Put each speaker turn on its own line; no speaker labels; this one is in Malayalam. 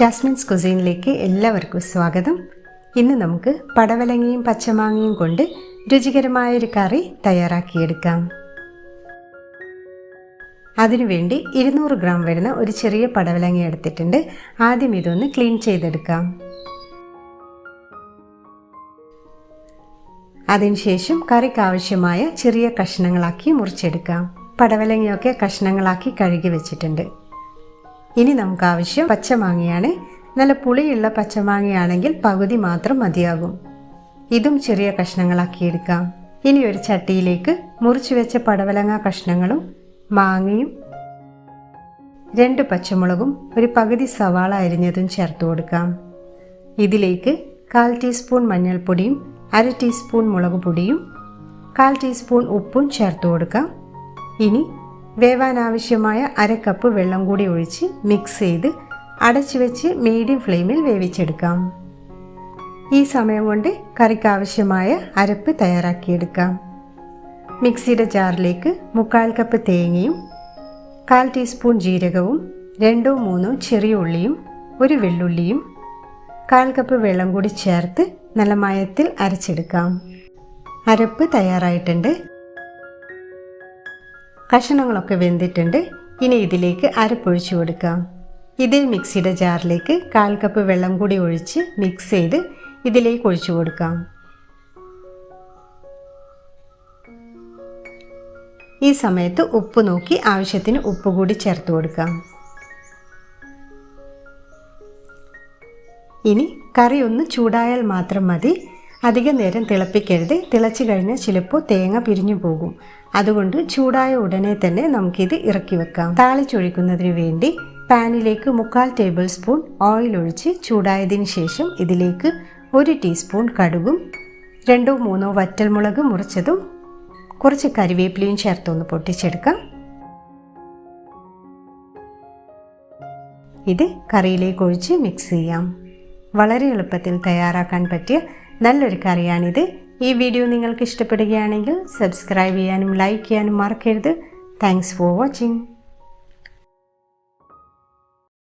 ജാസ്മിൻസ് കുസീനിലേക്ക് എല്ലാവർക്കും സ്വാഗതം. ഇന്ന് നമുക്ക് പടവലങ്ങയും പച്ചമാങ്ങയും കൊണ്ട് രുചികരമായ ഒരു കറി തയ്യാറാക്കിയെടുക്കാം. അതിനുവേണ്ടി ഇരുന്നൂറ് ഗ്രാം വരുന്ന ഒരു ചെറിയ പടവലങ്ങ എടുത്തിട്ടുണ്ട്. ആദ്യം ഇതൊന്ന് ക്ലീൻ ചെയ്തെടുക്കാം. അതിനുശേഷം കറിക്ക് ആവശ്യമായ ചെറിയ കഷ്ണങ്ങളാക്കി മുറിച്ചെടുക്കാം. പടവലങ്ങയൊക്കെ കഷ്ണങ്ങളാക്കി കഴുകി വെച്ചിട്ടുണ്ട്. ഇനി നമുക്ക് ആവശ്യം പച്ചമാങ്ങയാണ്. നല്ല പുളിയുള്ള പച്ചമാങ്ങയാണെങ്കിൽ പകുതി മാത്രം മതിയാകും. ഇതും ചെറിയ കഷ്ണങ്ങളാക്കി എടുക്കാം. ഇനി ഒരു ചട്ടിയിലേക്ക് മുറിച്ചു വെച്ച പടവലങ്ങ കഷ്ണങ്ങളും മാങ്ങയും രണ്ട് പച്ചമുളകും ഒരു പകുതി സവാള അരിഞ്ഞതും ചേർത്ത് കൊടുക്കാം. ഇതിലേക്ക് കാൽ ടീസ്പൂൺ മഞ്ഞൾപ്പൊടിയും അര ടീസ്പൂൺ മുളക് പൊടിയും കാൽ ടീസ്പൂൺ ഉപ്പും ചേർത്ത് കൊടുക്കാം. ഇനി വേവാൻ ആവശ്യമായ അര കപ്പ് വെള്ളം കൂടി ഒഴിച്ച് മിക്സ് ചെയ്ത് അടച്ചു വെച്ച് മീഡിയം ഫ്ലെയിമിൽ വേവിച്ചെടുക്കാം. ഈ സമയം കൊണ്ട് കറിക്ക് ആവശ്യമായ അരപ്പ് തയ്യാറാക്കിയെടുക്കാം. മിക്സിയുടെ ജാറിലേക്ക് മുക്കാൽ കപ്പ് തേങ്ങയും കാൽ ടീസ്പൂൺ ജീരകവും രണ്ടോ മൂന്നോ ചെറിയ ഉള്ളിയും ഒരു വെള്ളുള്ളിയും കാൽ കപ്പ് വെള്ളം കൂടി ചേർത്ത് നല്ല മയത്തിൽ അരച്ചെടുക്കാം. അരപ്പ് തയ്യാറായിട്ടുണ്ട്. കഷണങ്ങളൊക്കെ വെന്തിട്ടുണ്ട്. ഇനി ഇതിലേക്ക് അരപ്പൊഴിച്ചു കൊടുക്കാം. ഇതേ മിക്സിയുടെ ജാറിലേക്ക് കാൽ കപ്പ് വെള്ളം കൂടി ഒഴിച്ച് മിക്സ് ചെയ്ത് ഇതിലേക്ക് ഒഴിച്ചു കൊടുക്കാം. ഈ സമയത്ത് ഉപ്പ് നോക്കി ആവശ്യത്തിന് ഉപ്പ് കൂടി ചേർത്ത് കൊടുക്കാം. ഇനി കറി ഒന്ന് ചൂടായാൽ മാത്രം മതി. അധിക നേരം തിളപ്പിക്കരുത്. തിളച്ചു കഴിഞ്ഞാൽ ചിലപ്പോൾ തേങ്ങ പിരിഞ്ഞു പോകും. അതുകൊണ്ട് ചൂടായ ഉടനെ തന്നെ നമുക്കിത് ഇറക്കി വെക്കാം. താളിച്ചൊഴിക്കുന്നതിന് വേണ്ടി പാനിലേക്ക് മുക്കാൽ ടേബിൾ സ്പൂൺ ഓയിൽ ഒഴിച്ച് ചൂടായതിനു ശേഷം ഇതിലേക്ക് ഒരു ടീസ്പൂൺ കടുകും രണ്ടോ മൂന്നോ വറ്റൽമുളക് മുറിച്ചതും കുറച്ച് കരിവേപ്പിലയും ചേർത്തൊന്ന് പൊട്ടിച്ചെടുക്കാം. ഇത് കറിയിലേക്ക് ഒഴിച്ച് മിക്സ് ചെയ്യാം. വളരെ എളുപ്പത്തിൽ തയ്യാറാക്കാൻ പറ്റിയ നല്ലൊരു കറിയാണിത്. ഈ വീഡിയോ നിങ്ങൾക്ക് ഇഷ്ടപ്പെടുകയാണെങ്കിൽ സബ്സ്ക്രൈബ് ചെയ്യാനും ലൈക്ക് ചെയ്യാനും മറക്കരുത്. Thanks for watching